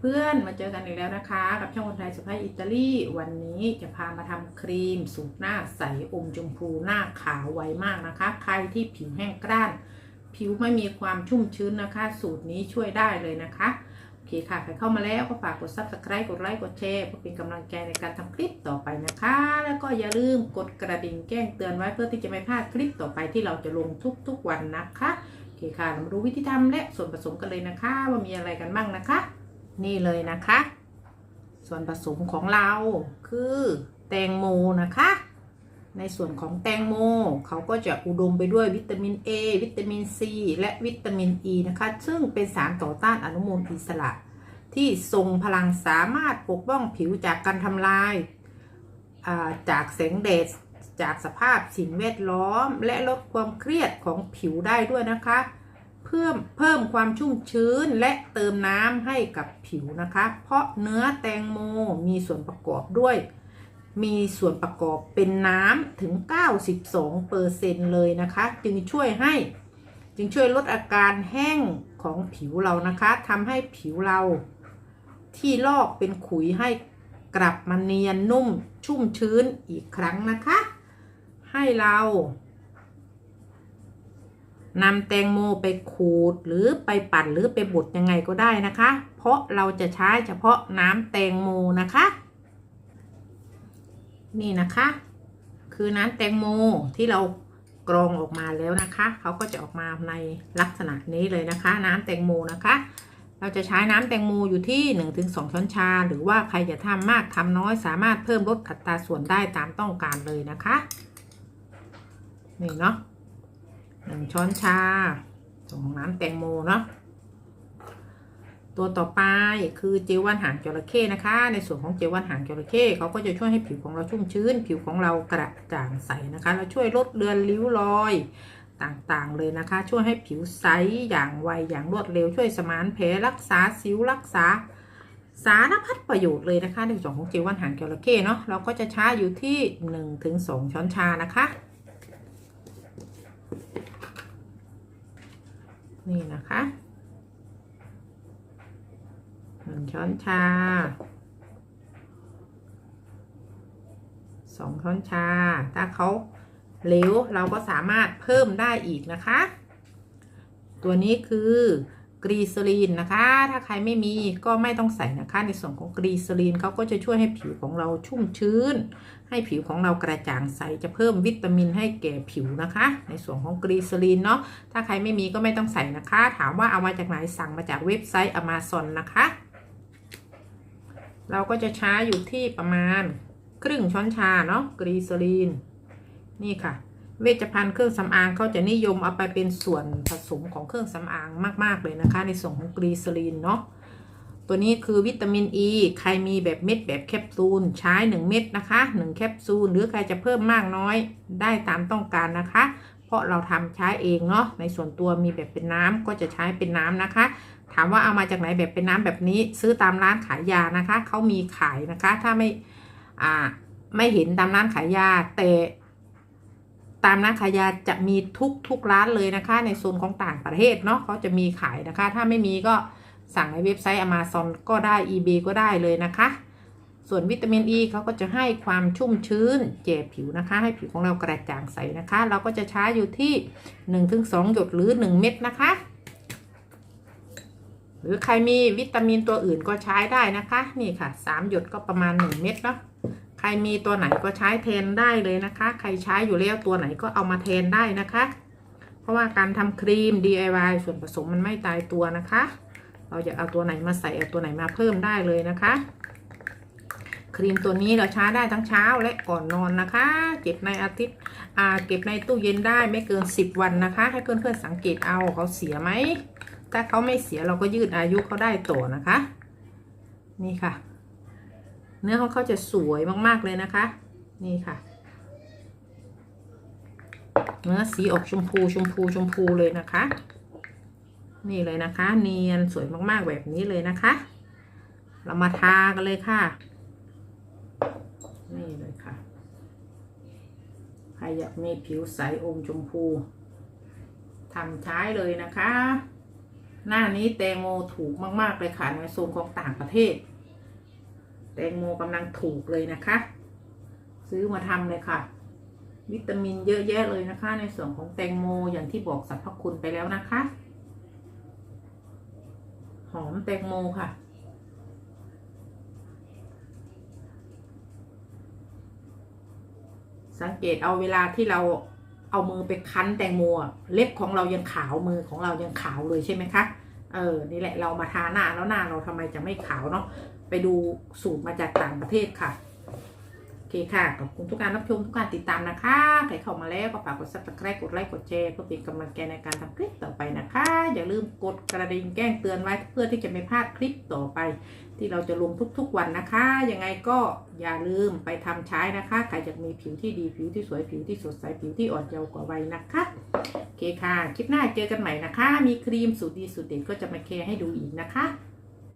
เพื่อนๆ มาเจอกันอีกแล้วนะคะ กับช่องคนไทยสุภาพอิตาลีวันนี้จะพามาทำครีมสูตรหน้าใสอมชมพูหน้าขาวไวมากนะคะ ใครที่ผิวแห้งกร้าน ผิวไม่มีความชุ่มชื้นนะคะ สูตรนี้ช่วยได้เลยนะคะ โอเคค่ะ ใครเข้ามาแล้วก็ฝากกด subscribe กดไลค์กดแชร์เพื่อเป็นกำลังใจในการทำคลิปต่อไปนะคะ แล้วก็อย่าลืมกดกระดิ่งแจ้งเตือนไว้เพื่อที่จะไม่พลาดคลิปต่อไปที่เราจะลงทุกๆวันนะคะโอเคค่ะเรามาดูวิธีทำและส่วนผสมกันเลยนะคะ ว่ามีอะไรกันบ้างนะคะ นี่เลยนะคะ ส่วนผสมของเราคือแตงโมนะคะ ในส่วนของแตงโมเขาก็จะอุดมไปด้วยวิตามิน A วิตามิน C และวิตามิน E นะคะ ซึ่งเป็นสารต่อต้านอนุมูลอิสระ ที่ทรงพลังสามารถปกป้องผิวจากการทำลายาจากแสงแดดจากสภาพสิ่งแวดล้อม และลดความเครียดของผิวได้ด้วยนะคะ เพิ่มเพิ่มความชุ่มชื้นและเติมน้ำให้กับผิวนะคะ เพราะเนื้อแตงโมมีส่วนประกอบด้วย มีส่วนประกอบเป็นน้ำถึง 92เปอร์เซ็นเลยนะคะ จึงช่วยให้จึงช่วยลดอาการแห้งของผิวเรานะคะทำให้ผิวเราที่ลอกเป็นขุยให้กลับมาเนียนนุ่มชุ่มชื้นอีกครั้งนะคะ ให้เรา นำแตงโมไปขูดหรือไปปั่นหรือไปบดยังไงก็ได้นะคะ เพราะเราจะใช้เฉพาะน้ำแตงโมนะคะ นี่นะคะ คือน้ำแตงโมที่เรากรองออกมาแล้วนะคะเขาก็จะออกมาในลักษณะนี้เลยนะคะ น้ำแตงโมนะคะ เราจะใช้น้ำแตงโมอยู่ที่ 1-2 ช้อนชา หรือว่าใครจะทำมากทำน้อยสามารถเพิ่มลดอัตราส่วนได้ตามต้องการเลยนะคะนี่เนาะ หนึ่งช้อนชาส่วนของน้ำแตงโมเนาะตัวต่อไปคือเจลว่านหางจระเข้นะคะ ในส่วนของเจลว่านหางจระเข้เขาก็จะช่วยให้ผิวของเราชุ่มชื้น ผิวของเรากระจ่างใสนะคะแล้วช่วยลดเลือนริ้วรอยต่างๆเลยนะคะ ช่วยให้ผิวใสอย่างไวอย่างรวดเร็วช่วยสมานแผลรักษาสิวรักษาสารพัดประโยชน์เลยนะคะ ในส่วนของเจลว่านหางจระเข้เนาะเราก็จะใช้อยู่ที่ 1-2 ช้อนชานะคะ นี่นะคะหนึ่งช้อนชาสองช้อนชา ถ้าเขาเหลวเราก็สามารถเพิ่มได้อีกนะคะ ตัวนี้คือ กรีซลีนนะคะ ถ้าใครไม่มีก็ไม่ต้องใส่นะคะ ในส่วนของกรีซลีนเขาก็จะช่วยให้ผิวของเราชุ่มชื้น ให้ผิวของเรากระจ่างใส จะเพิ่มวิตามินให้แก่ผิวนะคะ ในส่วนของกรีซลีนเนาะ ถ้าใครไม่มีก็ไม่ต้องใส่นะคะ ถามว่าเอามาจากไหนสั่งมาจากเว็บไซต์ Amazon นะคะ เราก็จะใช้อยู่ที่ประมาณครึ่งช้อนชาเนาะกรีซลีน นี่ค่ะ เวชภัณฑ์เครื่องสำอางเขาจะนิยมเอาไปเป็นส่วนผสมของเครื่องสำอางมาก ๆ เลยนะคะ ในส่วนของกรีซลีนเนาะตัวนี้คือวิตามินอ e, ีใครมีแบบเม็ดแบบแคปซูลใช้ 1 เม็ดนะคะ 1 แคปซูลหรือใครจะเพิ่มมากน้อยได้ตามต้องการนะคะ เพราะเราทำใช้เองเนาะในส่วนตัวมีแบบเป็นน้ำก็จะใช้เป็นน้ำนะคะ ถามว่าเอามาจากไหนแบบเป็นน้ำแบบนี้ซื้อตามร้านขายยานะคะเขามีขายนะคะ ถ้าไม่อ่าไม่เห็นตามร้านขายยาแต่ ตามร้านขายยาจะมีทุกทุกร้านเลยนะคะ ในโซนของต่างประเทศเนาะเขาจะมีขายนะคะ ถ้าไม่มีก็สั่งในเว็บไซต์ Amazon ก็ได้ eBay ก็ได้เลยนะคะ ส่วนวิตามินอ e ีเขาก็จะให้ความชุ่มชื้นแก่ผิวนะคะ ให้ผิวของเรากระจ่างใสนะคะ เราก็จะใช้อยู่ที่ 1-2 หยดหรือ 1 เม็ดนะคะ หรือใครมีวิตามินตัวอื่นก็ใช้ได้นะคะ นี่ค่ะ 3 หยดก็ประมาณ 1 เม็ดเนาะ ใครมีตัวไหนก็ใช้แทนได้เลยนะคะ ใครใช้อยู่แล้วตัวไหนก็เอามาแทนได้นะคะ เพราะว่าการทำครีม DIY ส่วนผสมมันไม่ตายตัวนะคะ เราจะเอาตัวไหนมาใส่เอาตัวไหนมาเพิ่มได้เลยนะคะ ครีมตัวนี้เราใช้ได้ทั้งเช้าและก่อนนอนนะคะเก็บในอาทิตย์อ่าเก็บในตู้เย็นได้ไม่เกิน 10 วันนะคะ ให้เพื่อนๆสังเกตเอาเขาเสียไหมถ้าเขาไม่เสียเราก็ยืดอายุเขาได้ต่อนะคะ นี่ค่ะ เนื้อของเขาจะสวยมากๆเลยนะคะ นี่ค่ะ เนื้อสีออกชมพูชมพูชมพูเลยนะคะ นี่เลยนะคะ เนียนสวยมากๆแบบนี้เลยนะคะ เรามาทากันเลยค่ะ นี่เลยค่ะใครอยากมีผิวใสอมชมพูทำใช้เลยนะคะ หน้านี้แตงโมถูกมาก ๆ เลยค่ะในโซนของต่างประเทศ แตงโมกำลังถูกเลยนะคะ ซื้อมาทำเลยค่ะ วิตามินเยอะแยะเลยนะคะ ในส่วนของแตงโมอย่างที่บอกสรรพคุณไปแล้วนะคะ หอมแตงโมค่ะ สังเกตเอาเวลาที่เราเอามือไปคั้นแตงโมเล็บของเรายังขาวมือของเรายังขาวเลยใช่ไหมคะ เออ นี่แหละเรามาทาหน้าแล้วหน้าเราทำไมจะไม่ขาวเนาะ ไปดูสูตรมาจากต่างประเทศค่ะ เคค่ะ ขอบคุณทุกการรับชมทุกการติดตามนะคะ ใครเข้ามาแล้วก็ฝากกด subscribe กดไลค์กดแชร์เพื่อเป็นกำลังใจในการทำคลิปต่อไปนะคะ อย่าลืมกดกระดิ่งแจ้งเตือนไว้เพื่อที่จะไม่พลาดคลิปต่อไป ที่เราจะลงทุกๆวันนะคะ ยังไงก็อย่าลืมไปทำใช้นะคะ ใครอยากมีผิวที่ดีผิวที่สวยผิวที่สดใสผิวที่อ่อนเยาว์กว่าวัยนะคะโอเคค่ะ คลิปหน้าเจอกันใหม่นะคะ มีครีมสูตรดีสูตรเด็ดก็จะมาแชร์ให้ดูอีกนะคะ